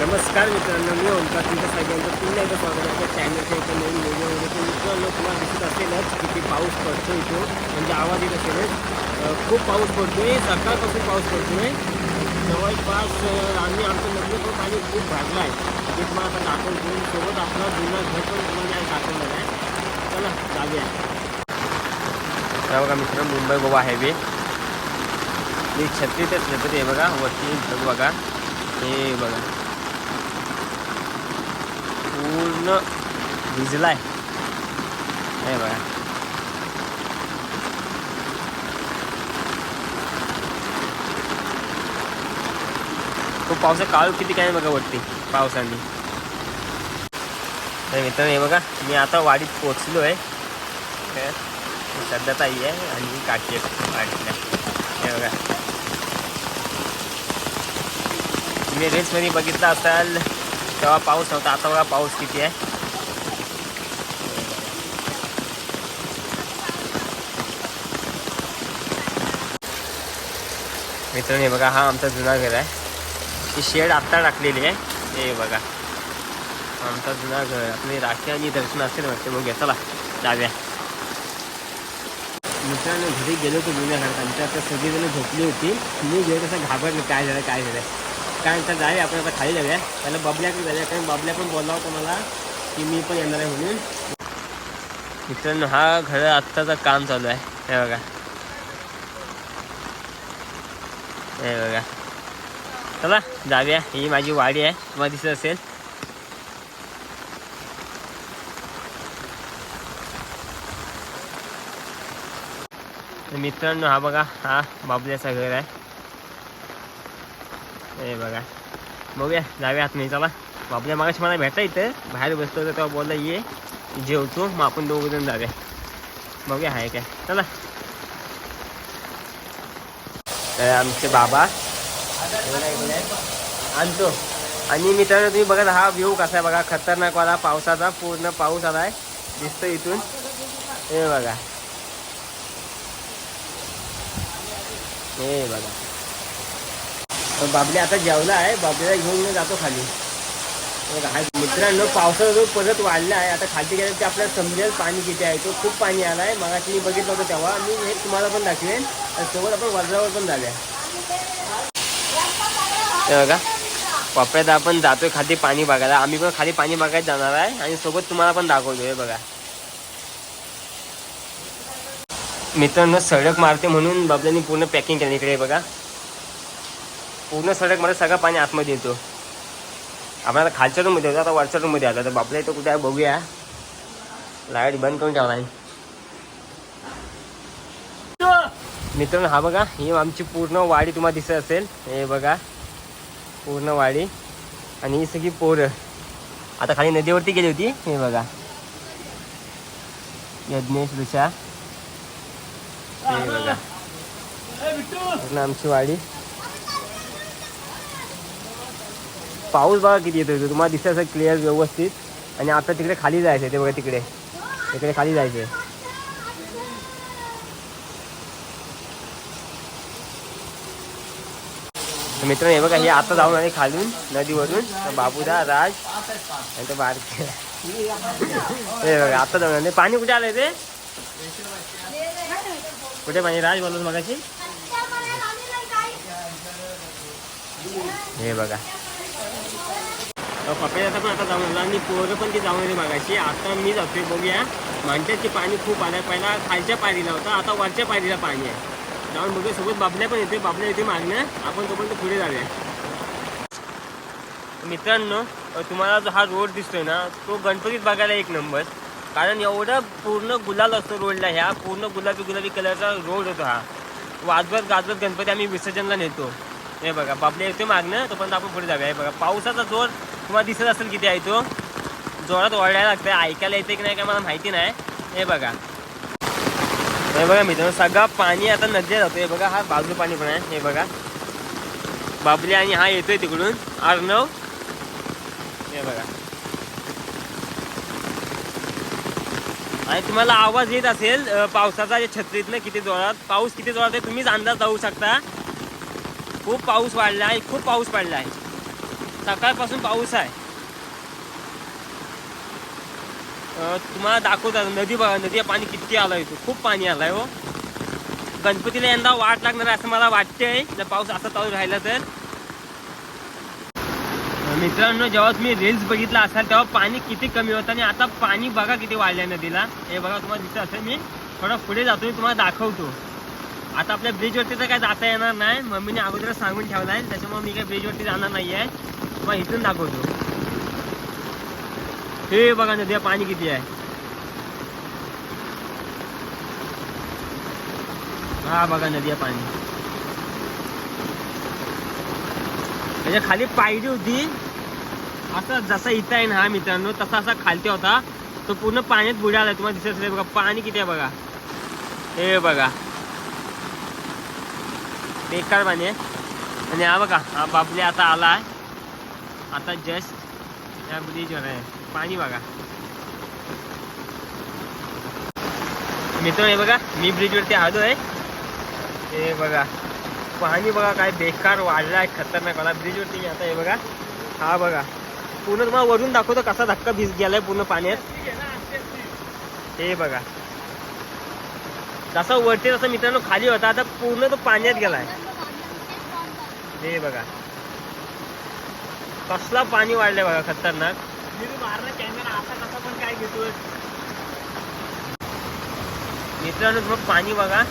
नमस्कार मित्रांनो मी ओमकार तुमच्या सगळ्यांचं पुन्हा एकदा स्वागत आहे आपल्या चॅनलच्या एका नवीन व्हिडिओमध्ये तर मित्रांनो तुम्हाला दिसत असेलच किती पाऊस पडतो इथून म्हणजे आवाज़ येत असेलच अं, खूप पाऊस पडतोय. सकाळपासून पाऊस पडतोय. जवळपास अं, आम्ही आमचं नदीला पण पाणी खूप भरलं आहे. ते तुम्हाला आता दाखवतो. सोबत आपला जुना घर पण तुम्हाला दाखवणार आहे. चला जाऊया. बघा मित्र मुंबई गोवा हायवे. ही छत्री ते छत्रपती आहे बघा. वरती बघा. हे बघा. पूर्ण भिजलाय. हे बघा. खूप पावसा काळू किती काय बघा वाटते पावसाने. तर मित्रांनो हे बघा मी आता वाडीत पोचलो आहे तर सध्या ताई आहे आणि काठी आहे वाडीतल्या. हे बघा. तुम्ही रेल्समध्ये बघितलं असाल तेव्हा पाऊस नव्हता आता बघा पाऊस किती आहे. मित्रांनो हे बघा हा आमचा जुना घर आहे. ही शेड आत्ता टाकलेली आहे. हे बघा. आमचा जुना घर आपली राखी आणि दर्शन असेल वाटते मग चला जाव्या मित्रांनो घरी गेलो होतो जुन्या घरात. आमच्या आता सगळीजण झोपली होती. मी गेलो तसं घाबरलं काय झालं काय झालं. काय म्हणतात जाऊया आपण आता खाली जाऊया. त्याला बबल्याकडे जाऊया कारण बबल्या पण बोलला होता मला की मी पण येणार आहे म्हणून. मित्रांनो हा घर आत्ताचं काम चालू आहे. हे बघा. हे बघा. चला जाऊया. ही माझी वाडी आहे. तुम्हाला दिसत असेल. मित्रांनो हा बघा हा बाबल्याचा घर आहे. बघा. बघूया. जाऊया आतमध्ये चला. बाबल्या मागाशी मला भेटा इथं. बाहेर बसलो होतो तेव्हा ये जेवतो मग आपण दोघं जण जाऊया. बघूया आहे काय. चला. आमचे बाबा. आणतो. आणि मित्रांनो, तुम्ही बघा हा व्ह्यू कसा आहे बघा. खतरनाकवाला पावसाचा, पूर्ण पाऊस आलाय दिसतो इथून. हे बघा. हे बघा. बाबल्या आता जेवला आहे बाबल्याला घेऊन मी जातो खाली. मित्रांनो पावसाचा जो परत वाढला आहे आता खाली गेल्या आपल्या आपल्याला समजेल पाणी किती आहे. तो खूप पाणी आला आहे मगाशी मी बघितलं होतं तेव्हा. मी हे तुम्हाला पण दाखवेन. आणि सोबत आपण वज्रावर पण जाऊया हे बघा पप्प्यात आपण जातोय खाली पाणी बघायला. आम्ही पण खाली पाणी बघायला जाणार आहे. आणि सोबत तुम्हाला पण दाखवतो हे बघा. मित्रांनो सडक मारते म्हणून बाबल्यानी पूर्ण पॅकिंग केलं इकडे बघा. पूर्ण सडक मला सगळं पाणी आतमध्ये येतो. आपण आता खालच्या रूममध्ये होतो आता वरच्या रूममध्ये आलो. तर बापल्या इथं कुठे आहे? बघूया. लाइट बंद करून ठेवला आहे. मित्रांनो हा बघा ही आमची पूर्ण वाडी तुम्हाला दिसत असेल. हे बघा पूर्ण वाडी. आणि ही सगळी पोरं. आता खाली नदीवरती गेली होती. हे बघा. यज्ञेश ऋषा. हे बघा. पूर्ण आमची वाडी. पाऊस बघा किती येतो तुम्हाला दिसत असं क्लिअर व्यवस्थित. आणि आता तिकडे खाली जायचं ते बघा तिकडे. तिकडे खाली जायचं तर मित्रांनो हे बघा हे आता जाऊन आणि खालून नदीवरून. बाबूदा राज आणि तो बारके. हे बघा आता जाऊन आले. पाणी कुठे आलंय ते? कुठे पाणी? राज बोलून मगाशी. हे बघा. पप्याचा पण आता जाऊन आला आणि पोरं पण ती जाऊन आली मागाशी. आता मी जातोय बघूया. मांट्याचे पाणी खूप आलं पहिला खालच्या पायरीला होता आता वरच्या पायरीला पाणी आहे. जाऊन बघूया सोबत बाबल्या पण येते बाबल्या येते मागणं आपण तोपर्यंत पुढे जाऊया. मित्रांनो तुम्हाला जो हा रोड दिसतोय ना तो गणपतीत बघायला एक नंबर. कारण एवढा पूर्ण गुलाल असतो रोडला ह्या. पूर्ण गुलाबी गुलाबी कलरचा रोड होतो हा. वाजवत गाजवत गणपती आम्ही विसर्जनला नेतो. हे बघा बाबल्या येते मागणं तोपर्यंत आपण पुढे जाऊया. हे बघा पावसाचा जोर तुम्हाला दिसत असेल किती आहे तो. जोरात ओरडायला लागतंय. ऐकायला येते की नाही काय मला माहिती नाही. हे बघा. हे बघा मित्रांनो सगळं पाणी आता नदीला जातो हे बघा हा बाजू पाणी पण आहे. हे बघा. बाबली आणि हा येतोय तिकडून. अर्णव. हे बघा. आणि तुम्हाला आवाज येत असेल पावसाचा या छत्रीतनं किती जोरात. पाऊस किती जोरात आहे तुम्हीच अंदाज लावू शकता. खूप पाऊस वाढला आहे खूप पाऊस पडला आहे सकाळपासून पाऊस आहे. तुम्हाला दाखवतात नदी बघा नदी पाणी किती आलं इथं. खूप पाणी आलंय हो. गणपतीला यंदा वाट लागणार आहे असं मला वाटतंय. जर पाऊस असा चालू राहिला तर. मित्रांनो जेव्हा तुम्ही रील्स बघितला असाल तेव्हा पाणी किती कमी होतं आणि आता पाणी बघा किती वाढलंय नदीला. हे बघा तुम्हाला दिसत असेल मी थोडा पुढे जातो मी तुम्हाला दाखवतो. आता आपल्या ब्रिजवरती तर काय जाता येणार नाही. मम्मीने अगोदर सांगून ठेवलाय. त्याच्यामुळे मी काय ब्रिजवरती जाणार नाही आहे तुम्हाला इथून दाखवतो. हे बघा नदीला पाणी किती आहे. हा बघा नदीला पाणी. त्याच्याखाली पायरी होती. असं जसा इथं आहे ना हा मित्रांनो तसा असा खालती होता. तो पूर्ण पाण्यात बुडाला तुम्हाला दिसत असेल बघा पाणी किती आहे बघा. हे बघा. बेकार पाणी आहे. आणि हा बघा हा बाबले आता आला आहे. आता जस्ट या ब्रिजवर आहे. पाणी बघा. मित्र हे बघा मी ब्रिजवरती आलो आहे हे बघा. पाणी बघा काय बेकार वाढला आहे खतरनाक. वाला ब्रिजवरती मी आता हे बघा. हा बघा. पूर्ण तुम्हाला वरून दाखवतो कसा धक्का भिज गेलाय पूर्ण पाण्यात. हे बघा. जसा वरती तसा मित्रांनो खाली होता. आता पूर्ण तो पाण्यात गेलाय. हे बघा. कसला पाणी वाढलंय बघा खतरनाक. मी मारला कॅमेरा असा कसा पण काय घेतोय. मित्रांनो मग पाणी बघा.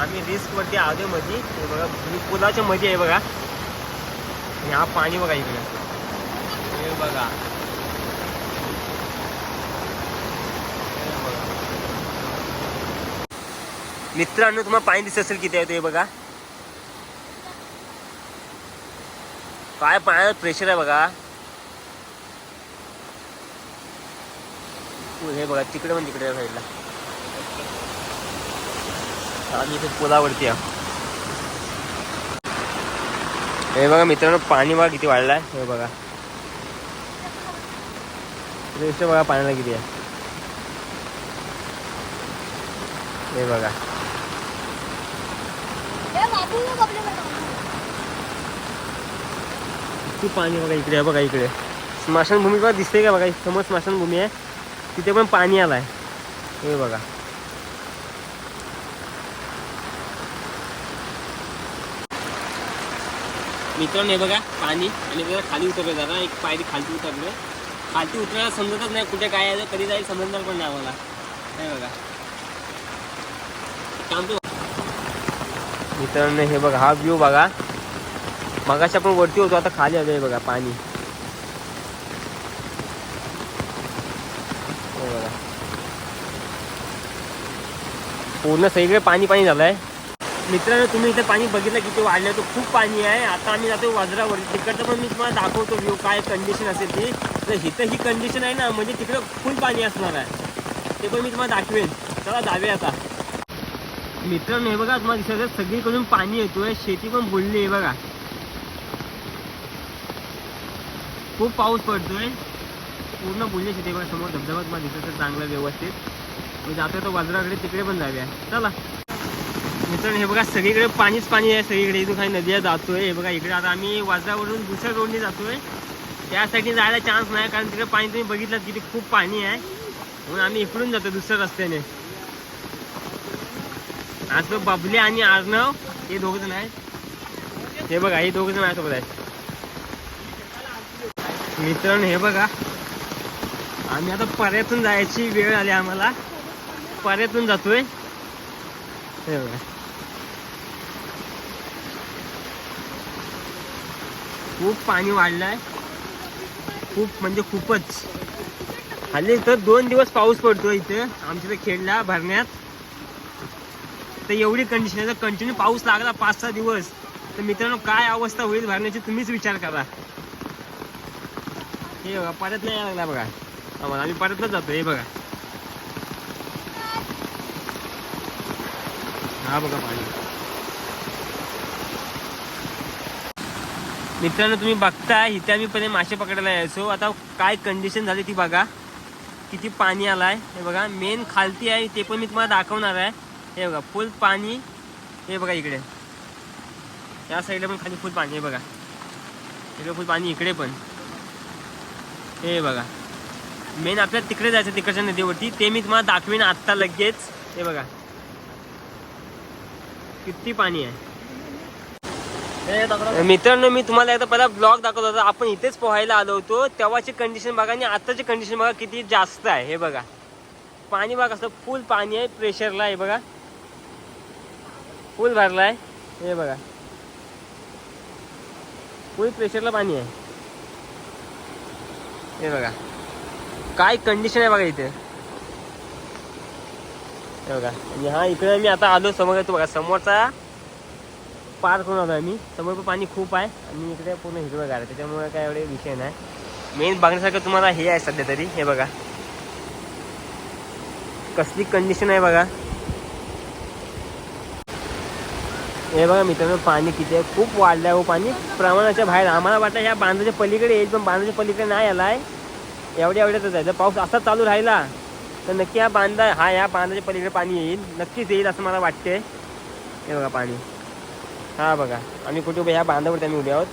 आम्ही रिस्क वरती आलो मध्ये हे बघा तुम्ही पुलाच्या मध्ये आहे बघा. आणि हा पाणी बघा इकडे. हे बघा. हे बघा. मित्रांनो तुम्हाला पाणी दिसत असेल किती आहे ते बघा. काय पाण्यात प्रेशर आहे बघा. हे बघा तिकडे पण तिकडे साईडला आम्ही इथे पुलावरती आहे हे बघा मित्रांनो पाणी बघा किती वाढलाय. हे बघा. प्रेशर बघा पाण्याला किती आहे. हे बघा. किती पाणी बघा इकडे आहे बघा इकडे. स्मशानभूमी बघा दिसते का बघा? समोर स्मशानभूमी आहे. तिथे पण पाणी आलाय. हे बघा. मित्रांनो हे बघा पाणी. आणि बघा खाली उतरलं जरा. एक पायरी खालती उतरलं खालती उतरायला समजतच नाही कुठे काय आहे. कधी जाईल समजणार पण नाही आम्हाला. हे बघा. काम मित्रांनो हे बघा हा व्ह्यू बघा. मगाशी आपण वरती होतो आता खाली आलोय बघा पाणी. हो बघा. पूर्ण सगळीकडे पाणी पाणी झालंय. मित्रांनो तुम्ही इथे पाणी बघितलं किती वाढलं तर खूप पाणी आहे. आता आम्ही जातो वज्रावर. तिकडचं पण मी तुम्हाला दाखवतो व्ह्यू काय कंडिशन असेल ती. तर इथं ही कंडिशन आहे ना म्हणजे तिकडं फुल पाणी असणार आहे. ते पण मी तुम्हाला दाखवेन. चला जावे आता. मित्रांनो हे बघा तुम्हाला दिसत सगळीकडून पाणी येतोय. शेती पण बुडली आहे बघा. खूप पाऊस पडतोय. पूर्ण बुलले शेती समोर धबधबात मला दिसत चांगलं व्यवस्थित. मी जातोय तो वज्राकडे तिकडे पण जाऊया. चला. मित्रांनो हे बघा सगळीकडे पाणीच पाणी आहे सगळीकडे इथून काही नद्या जातोय. हे बघा इकडे आता आम्ही वाजरावरून दुसऱ्या रोडने जातोय. त्यासाठी जायला चान्स नाही कारण तिकडे पाणी तुम्ही बघितलं तिथे खूप पाणी आहे. म्हणून आम्ही इकडून जातो दुसऱ्या रस्त्याने. आज तो बबले आणि आर्नव हे दोघ जण आहेत. हे बघा हे दोघ जण माझ्यासोबत आहेत. मित्रांनो हे बघा. आम्ही आता पर्यातून जायची वेळ आली आम्हाला. पर्यातून जातोय. हे बघा. खूप पाणी वाढलंय. खूप म्हणजे खूपच. हल्ली तर दोन दिवस पाऊस पडतो इथे आमच्या इथे खेडला भरण्यात. तर एवढी कंडिशन आहे. जर कंटिन्यू पाऊस लागला पाच सहा दिवस तर मित्रांनो काय अवस्था होईल भरण्याची तुम्हीच विचार करा. हे बघा परत नाही यायला लागला बघा. आम्हाला आम्ही परतच जातो हे बघा. हा बघा पाणी. मित्रांनो तुम्ही बघताय इथे आम्ही पहिले मासे पकडायला यायचो. आता काय कंडिशन झाली ती बघा. किती पाणी आलाय. हे बघा मेन खालती आहे ते पण मी तुम्हाला दाखवणार आहे. हे बघा फुल पाणी. हे बघा इकडे. या साईडला पण खाली फुल पाणी आहे बघा. इकडे फुल पाणी इकडे पण. हे बघा. मेन आपल्याला तिकडे जायचं तिकडच्या नदीवरती. ते मी तुम्हाला दाखवीन आत्ता लगेच. हे बघा. किती पाणी आहे. मित्रांनो मी तुम्हाला एकदा पहिला ब्लॉग दाखवत होता. आपण इथेच पोहायला आलो होतो. तेव्हाची कंडिशन बघा आणि आताची कंडिशन बघा किती जास्त आहे. हे बघा. पाणी बघा असं फुल पाणी आहे. प्रेशरला आहे बघा. फुल भरला आहे हे बघा. फुल प्रेशरला पाणी आहे. हे बघा. काय कंडिशन आहे बघा इथे. हे बघा. आणि हा इकडे मी आता आलो समोर येतो बघा. समोरचा पार करून आलो आहे मी. समोर पण पाणी खूप आहे. आणि इकडे पूर्ण हिरवं गार आहे. त्याच्यामुळे काय एवढे विषय नाही. मेन बघण्यासारखं तुम्हाला हे आहे सध्या तरी. हे बघा. कसली कंडिशन आहे बघा. हे बघा मित्रांनो पाणी किती आहे? खूप वाढलं आहे हो पाणी. प्रमाणाच्या बाहेर. आम्हाला वाटतं ह्या बांधाच्या पलीकडे येईल पण बांधाच्या पलीकडे नाही आला आहे एवढ्या एवढ्यातच आहे जर पाऊस असा चालू राहिला तर नक्की हा बांधा हा ह्या बांधाच्या पलीकडे पाणी येईल. नक्कीच येईल असं मला वाटते हे बघा पाणी. हा बघा. आम्ही कुठे उभे? ह्या बांधावरती आम्ही उभे आहोत.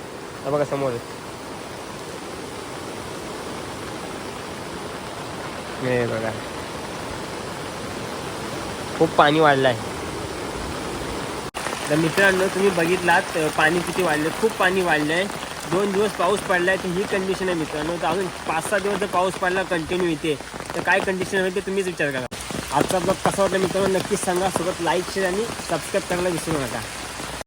हा बघा समोरच हे बघा. खूप पाणी वाढलं आहे तर मित्रांनो तुम्ही बघितलात पाणी किती वाढलं खूप पाणी वाढलं आहे दोन दिवस पाऊस पडला आहे तर ही कंडिशन आहे मित्रांनो. तर अजून पाच सहा दिवस जर पाऊस पडला कंटिन्यू येते तर काय कंडिशन आहे ते तुम्हीच विचार करा. आजचा ब्लॉग कसा वाटला मित्रांनो नक्कीच सांगा. सोबत लाईक शेअर आणि सबस्क्राईब करायला विसरू नका.